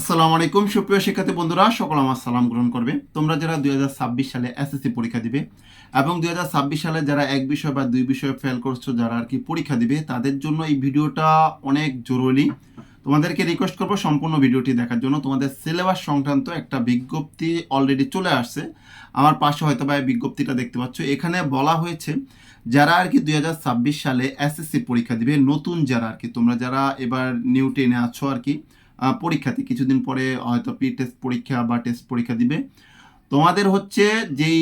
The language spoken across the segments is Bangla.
আসসালামু আলাইকুম। সুপ্রিয় শিক্ষার্থী বন্ধুরা, সকল আমার সালাম গ্রহণ করবে। তোমরা যারা দুই হাজার ছাব্বিশ সালে এসএসসি পরীক্ষা দিবে এবং দুই হাজার ছাব্বিশ সালে যারা এক বিষয় বা দুই বিষয়ে ফেল করছ, যারা আর কি পরীক্ষা দিবে, তাদের জন্য এই ভিডিওটা অনেক জরুরি। তোমাদেরকে রিকোয়েস্ট করব সম্পূর্ণ ভিডিওটি দেখার জন্য। তোমাদের সিলেবাস সংক্রান্ত একটা বিজ্ঞপ্তি অলরেডি চলে আসছে। আমার পাশে হয়তো বা এই বিজ্ঞপ্তিটা দেখতে পাচ্ছ। এখানে বলা হয়েছে, যারা আর কি দুই হাজার ছাব্বিশ সালে এসএসসি পরীক্ষা দিবে, নতুন যারা আর কি, তোমরা যারা এবার নিউ টেনে আছো আর কি পরীক্ষাতে। কিছুদিন পরে হয়তো প্রি টেস্ট পরীক্ষা বা টেস্ট পরীক্ষা দিবে। তোমাদের হচ্ছে যেই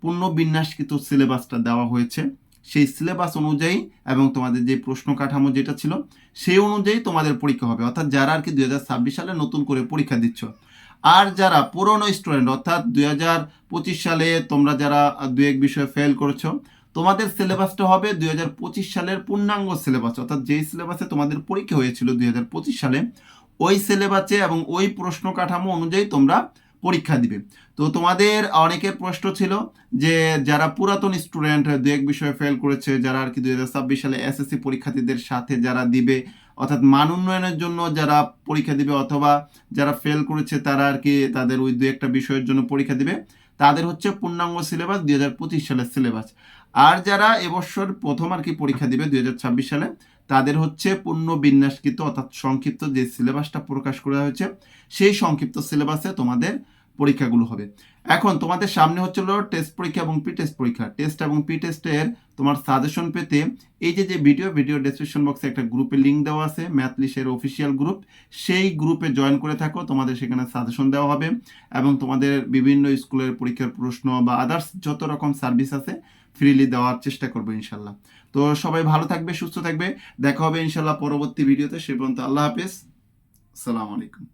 পূর্ণ বিন্যাসকৃত সিলেবাসটা দেওয়া হয়েছে, সেই সিলেবাস অনুযায়ী এবং তোমাদের যে প্রশ্ন কাঠামো যেটা ছিল সেই অনুযায়ী তোমাদের পরীক্ষা হবে। অর্থাৎ যারা আর কি দুই হাজার ছাব্বিশ সালে নতুন করে পরীক্ষা দিচ্ছ, আর যারা পুরনো স্টুডেন্ট অর্থাৎ দুই হাজার পঁচিশ সালে তোমরা যারা দু এক বিষয়ে ফেল করেছ, তোমাদের সিলেবাসটা হবে দুই হাজার পঁচিশ সালের পূর্ণাঙ্গ সিলেবাস অর্থাৎ যেই সিলেবাসে তোমাদের পরীক্ষা হয়েছিল দুই হাজার পঁচিশ সালে ওই সিলেবাসে এবং ওই প্রশ্ন কাঠামো অনুযায়ী তোমরা পরীক্ষা দিবে। তো তোমাদের অনেকের প্রশ্ন ছিল যে যারা পুরাতন স্টুডেন্ট দু এক বিষয়ে ফেল করেছে, যারা আর কি দুই হাজার ছাব্বিশ সালে এসএসসি পরীক্ষার্থীদের সাথে যারা দিবে, অর্থাৎ মান উন্নয়নের জন্য যারা পরীক্ষা দিবে অথবা যারা ফেল করেছে তারা আর কি তাদের ওই দু একটা বিষয়ের জন্য পরীক্ষা দিবে, তাদের হচ্ছে পূর্ণাঙ্গ সিলেবাস দুই হাজার পঁচিশ সালের সিলেবাস। আর যারা এবছর প্রথম আর কি পরীক্ষা দিবে দুই হাজার ছাব্বিশ সালে, তাদের হচ্ছে পূর্ণ বিন্যাসকৃত অর্থাৎ সংক্ষিপ্ত যে সিলেবাসটা প্রকাশ করা হয়েছে, সেই সংক্ষিপ্ত সিলেবাসে তোমাদের পরীক্ষাগুলো হবে। এখন তোমাদের সামনে হচ্ছিল টেস্ট পরীক্ষা এবং প্রি টেস্ট পরীক্ষা। টেস্ট এবং প্রি টেস্টের তোমার সাজেশন পেতে এই যে যে ভিডিও ভিডিও ডেসক্রিপশন বক্সে একটা গ্রুপে লিঙ্ক দেওয়া আছে ম্যাথলিশের অফিসিয়াল গ্রুপ সেই গ্রুপে জয়েন করে থাকো, তোমাদের সেখানে সাজেশন দেওয়া হবে। এবং তোমাদের বিভিন্ন স্কুলের পরীক্ষার প্রশ্ন বা আদার্স যত রকম সার্ভিস আছে ফ্রিলি দেওয়ার চেষ্টা করব ইনশাল্লাহ। তো সবাই ভালো থাকবে, সুস্থ থাকবে। দেখা হবে ইনশাল্লাহ পরবর্তী ভিডিওতে। সে পর্যন্ত আল্লাহ হাফেজ। সালাম আলাইকুম।